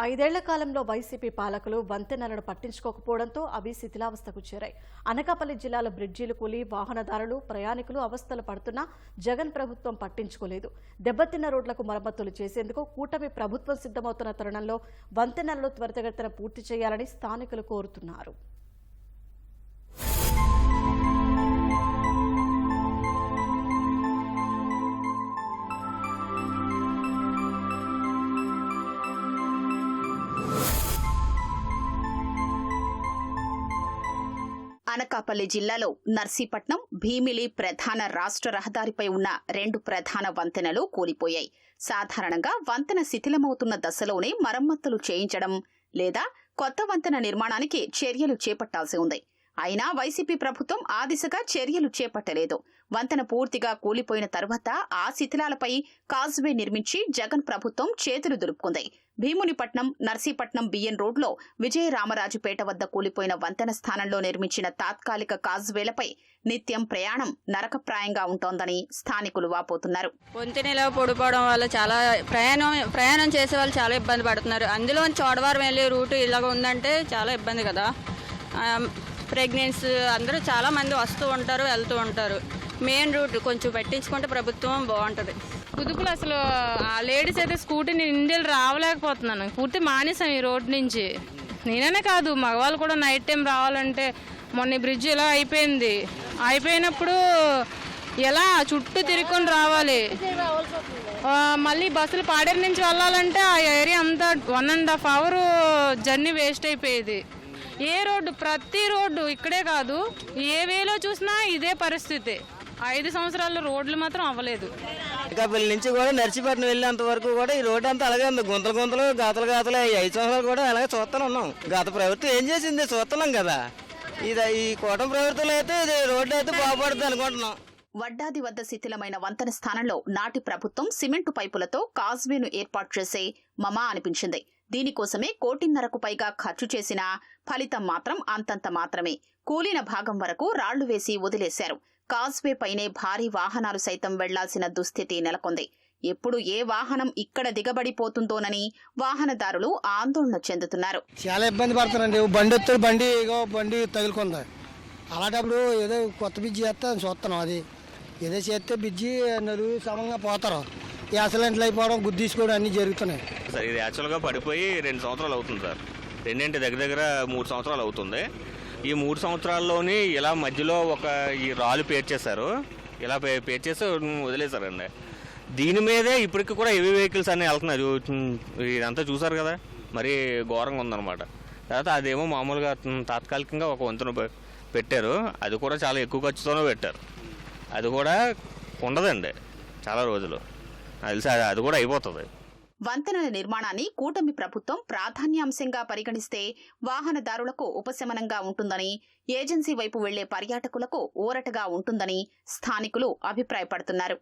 ఐదేళ్ళ కాలంలో వైసీపీ పాలకులు వంతెనలను పట్టించుకోకపోవడంతో అవి శిథిలావస్థకు చేరాయి. అనకాపల్లి జిల్లాలో బ్రిడ్జీలు కూలి వాహనదారులు ప్రయాణికులు అవస్థలు పడుతున్నా జగన్ ప్రభుత్వం పట్టించుకోలేదు. దెబ్బతిన్న రోడ్లకు మరమ్మతులు చేసేందుకు కూటమి ప్రభుత్వం సిద్ధమవుతున్న తరుణంలో వంతెనలను త్వరితగతిన పూర్తి చేయాలని స్థానికులు కోరుతున్నారు. అనకాపల్లి జిల్లాలో నర్సీపట్నం భీమిలి ప్రధాన రాష్ట్ర రహదారిపై ఉన్న రెండు ప్రధాన వంతెనలు కూలిపోయాయి. సాధారణంగా వంతెన శిథిలమవుతున్న దశలోనే మరమ్మతులు చేయించడం లేదా కొత్త వంతెన నిర్మాణానికి చర్యలు చేపట్టాల్సి ఉంది. అయినా వైసీపీ ప్రభుత్వం ఆ దిశగా చర్యలు చేపట్టలేదు. వంతెన పూర్తిగా కూలిపోయిన తర్వాత ఆ శిథిలాలపై కాజ్వే నిర్మించి జగన్ ప్రభుత్వం చేతులు దులుపుకుంది. భీమునిపట్నం నర్సీపట్నం బిఎన్ రోడ్లో విజయరామరాజుపేట వద్ద కూలిపోయిన వంతెన స్థానంలో నిర్మించిన తాత్కాలిక కాజ్వేలపై నిత్యం ప్రయాణం నరకప్రాయంగా ఉంటోందని స్థానికులు వాపోతున్నారు. వంతెనలో పొడిపోవడం వల్ల చాలా ప్రయాణం ప్రయాణం చేసే వాళ్ళు చాలా ఇబ్బంది పడుతున్నారు. అందులో చోడవరం వెళ్ళే రూటు ఇలాగ ఉందంటే చాలా ఇబ్బంది కదా. ప్రెగ్నెన్సీ అందరూ చాలా మంది వస్తూ ఉంటారు వెళ్తూ ఉంటారు. మెయిన్ రూట్ కొంచెం పట్టించుకుంటే ప్రభుత్వం బాగుంటుంది. కుదుపులు అసలు ఆ లేడీస్ అయితే స్కూటీని ఇండియలు రావలేకపోతున్నాను. పూర్తి మానేసాం ఈ రోడ్ నుంచి. నేననే కాదు మగవాళ్ళు కూడా నైట్ టైం రావాలంటే మొన్న బ్రిడ్జ్ ఇలా అయిపోయింది. అయిపోయినప్పుడు ఎలా చుట్టూ తిరుక్కొని రావాలి? మళ్ళీ బస్సులు పాడేరు నుంచి వెళ్ళాలంటే ఆ ఏరియా అంతా one and half hour journey waste అయిపోయేది. ఏ రోడ్డు ప్రతి రోడ్డు ఇక్కడే కాదు ఏ వేలో చూసినా ఇదే పరిస్థితి. ఐదు సంవత్సరాల్లో రోడ్లు మాత్రం అవ్వలేదు. అనకాపల్లి నుంచి కూడా నర్సీపట్నం వెళ్ళేంత వరకు కూడా ఈ రోడ్డు అంతా అలాగే ఉంది. గుంతలు గుంతలు గాతలు గాతలు ఐదు సంవత్సరాలు కూడా అలాగే చూస్తూనే ఉన్నాం. గత ప్రభుత్వం ఏం చేసింది? చూస్తున్నాం కదా. ఇది ఈ కూటమి ప్రభుత్వంలో అయితే ఇది రోడ్డు అయితే బాగుపడుతుంది అనుకుంటున్నాం. వడ్డాది వద్ద శిథిలమైన వంతెన స్థానంలో నాటి ప్రభుత్వం సిమెంటు పైపులతో కాజ్వేను ఏర్పాటు చేసే మమా అనిపించింది. దీనికోసమే కోటిన్నరకు పైగా ఖర్చు చేసినా ఫలితం మాత్రం అంతంత మాత్రమే. కూలిన భాగం వరకు రాళ్ళు వేసి వదిలేశారు. కాజ్వే పైనే భారీ వాహనాలు సైతం వెళ్ళాల్సిన దుస్థితి నెలకొంది. ఎప్పుడు ఏ వాహనం ఇక్కడ దిగబడిపోతుందోనని వాహనదారులు ఆందోళన చెందుతున్నారు. చాలా ఇబ్బంది పడుతున్నారండి. బండి వస్తే బండి బండి తగులుకుంది. అలాంటప్పుడు ఏదో కొత్త బిజ్జి చేస్తే చూస్తున్నాం అది. ఏదో చేస్తే బిజ్జి నలుగురు సమంగా పోతారు. యాక్సిడెంట్లు అయిపోవడం గుద్దీసుకోవడం అన్నీ జరుగుతున్నాయి. సార్ ఇది యాక్చువల్గా పడిపోయి రెండు సంవత్సరాలు అవుతుంది సార్. రెండింటి దగ్గర దగ్గర మూడు సంవత్సరాలు అవుతుంది. ఈ మూడు సంవత్సరాల్లోని ఇలా మధ్యలో ఒక ఈ రాళ్ళు పేర్చేశారు. ఇలా పే పేర్చేసి వదిలేశారండి. దీని మీదే ఇప్పటికి కూడా హెవీ వెహికల్స్ అన్నీ వెళ్తున్నారు. ఇదంతా చూసారు కదా? మరి ఘోరంగా ఉందన్నమాట. తర్వాత అదేమో మామూలుగా తాత్కాలికంగా ఒక వంతున పె- పెట్టారు. అది కూడా చాలా ఎక్కువ ఖర్చుతోనే పెట్టారు. అది కూడా ఉండదండి. చాలా రోజులు. తెలిసి అది- అది కూడా అయిపోతుంది. వంతెనల నిర్మాణాన్ని కూటమి ప్రభుత్వం ప్రాధాన్యాంశంగా పరిగణిస్తే వాహనదారులకు ఉపశమనంగా ఉంటుందని ఏజెన్సీ వైపు వెళ్ళే పర్యాటకులకు ఊరటగా ఉంటుందని స్థానికులు అభిప్రాయపడుతున్నారు.